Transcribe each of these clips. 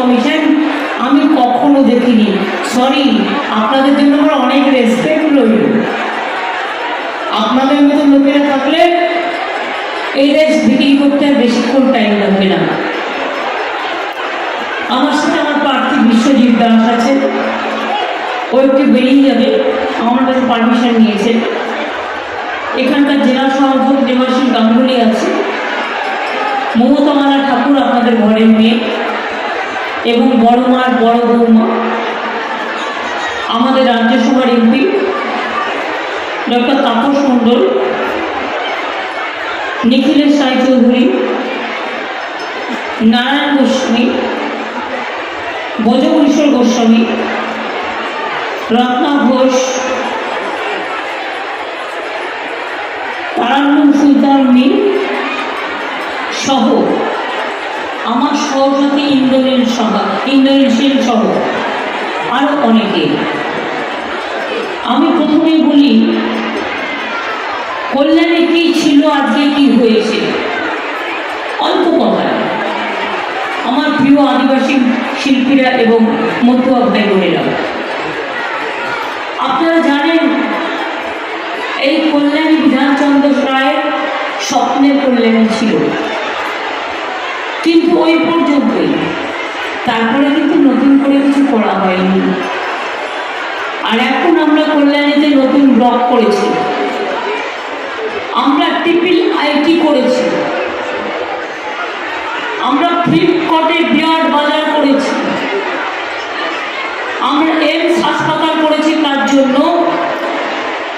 Commission, আমি কখনো দেখিনি। সরি আপনাদের জন্য আমার অনেক রেসপেক্ট রইল। আপনাদের মতো লোকেরা থাকলে এই দেশ বিক্রি করতে আর বেশিক্ষণ টাইম লাগবে না। আমার সাথে আমার প্রার্থী বিশ্বজিৎ দাস আছে। ও একটু বেরিয়ে যাবে। আমার কাছে পারমিশন নিয়েছে। এখানকার জেলা সভাপতি দেবাশী গাঙ্গুলি আছে। মমতা মালা ঠাকুর আপনাদের ঘরের মেয়ে। এবং বড় মার বড় বৌমা, আমাদের রাজ্যসভার এমপি, ডক্টর তাপস মণ্ডল, নিখিলেশ সাই চৌধুরী, নারায়ণ গোস্বামী, ব্রজকিশোর গোস্বামী, রত্না ঘোষ তারান্নুম সুলতান আমার সহসাথী ইন্দ্রনীল সভা, ইন্দ্রনীল সেন সহ আরও অনেকে। আমি প্রথমেই বলি, কল্যাণে কি ছিল, আজকে কি হয়েছে? অল্প কথায় আমার প্রিয় আদিবাসী শিল্পীরা এবং মতুয়া ভাই বোনেরা, আপনারা জানেন, এই কল্যাণী বিধানচন্দ্র রায়ের স্বপ্নের কল্যাণী ছিল। কিন্তু ওই পর্যন্তই। তারপরে কিন্তু নতুন করে কিছু করা হয়নি। আর এখন আমরা কল্যাণীতে নতুন ব্লক করেছি। আমরা ট্রিপল আইটি করেছি। আমরা ফ্লিপকার্টে বিরাট বাজার করেছি। আমরা এমস হাসপাতাল করেছি তার জন্য।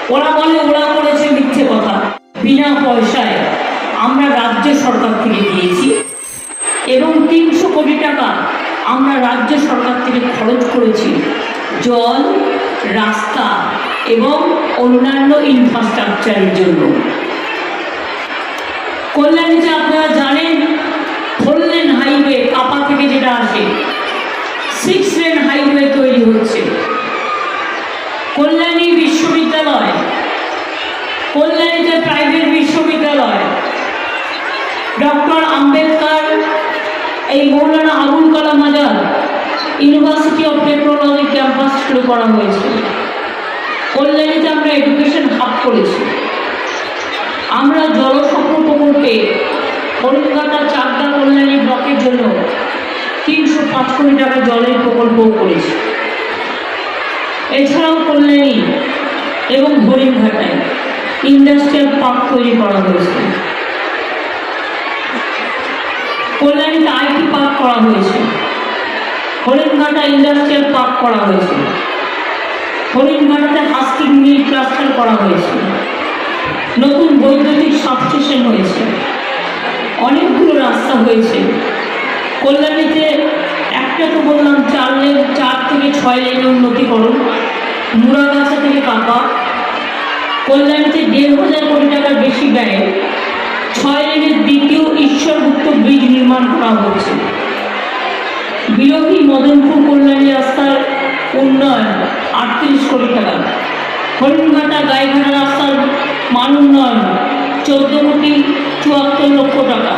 ওরা বলে, ওরা করেছে মিথ্যে কথা। বিনা পয়সায় আমরা রাজ্য সরকার থেকে দিয়েছি এবং তিনশো কোটি টাকা আমরা রাজ্য সরকার থেকে খরচ করেছি। জল, রাস্তা এবং অন্যান্য ইনফ্রাস্ট্রাকচারের জন্য। কল্যাণীতে আপনারা জানেন ফোর লেন হাইওয়ে কাপা থেকে যেটা আসে সিক্স লেন হাইওয়ে তৈরি হচ্ছে। কল্যাণী বিশ্ববিদ্যালয়, কল্যাণীতে প্রাইভেট বিশ্ববিদ্যালয়। ডক্টর আম্বেদকর এই Maulana Abul Kalam Azad university of technology campus শুরু করা হয়েছে। কল্যাণীতে আমরা এডুকেশন হাব করেছি। আমরা জলসম্পদ প্রকল্পে হরিণঘাটা চাকদা কল্যাণী ব্লকের জন্য তিনশো পাঁচ কোটি টাকা জলের প্রকল্পও করেছি। এছাড়াও কল্যাণী এবং হরিণঘাটায় ইন্ডাস্ট্রিয়াল পার্ক তৈরি করা হয়েছে। কল্যাণীতে আইটি পার্ক করা হয়েছে। হরিণঘাটা ইন্ডাস্ট্রিয়াল পার্ক করা হয়েছে। হরিণঘাটাতে হাস্কিং মিল ক্লাস্টার করা হয়েছে। নতুন বৈদ্যুতিক সাবস্টেশন হয়েছে। অনেকগুলো রাস্তা হয়েছে। কল্যাণীতে একটা তো বললাম, চার লেন, চার থেকে ছয় লেনের উন্নতিকরণ মুড়াগাছা থেকে কাপা কল্যাণীতে দেড় হাজার কোটি টাকার বেশি ব্যয়ে ছয় লেনের দ্বিতীয় ঈশ্বরগুপ্ত ব্রিজ নির্মাণ করা হচ্ছে বিরোধী মদনপুর কল্যাণী রাস্তার উন্নয়ন, আটত্রিশ কোটি টাকা। হরিণঘাটা গাইঘাটা রাস্তার মান উন্নয়ন, চোদ্দ কোটি চুয়াত্তর লক্ষ টাকা।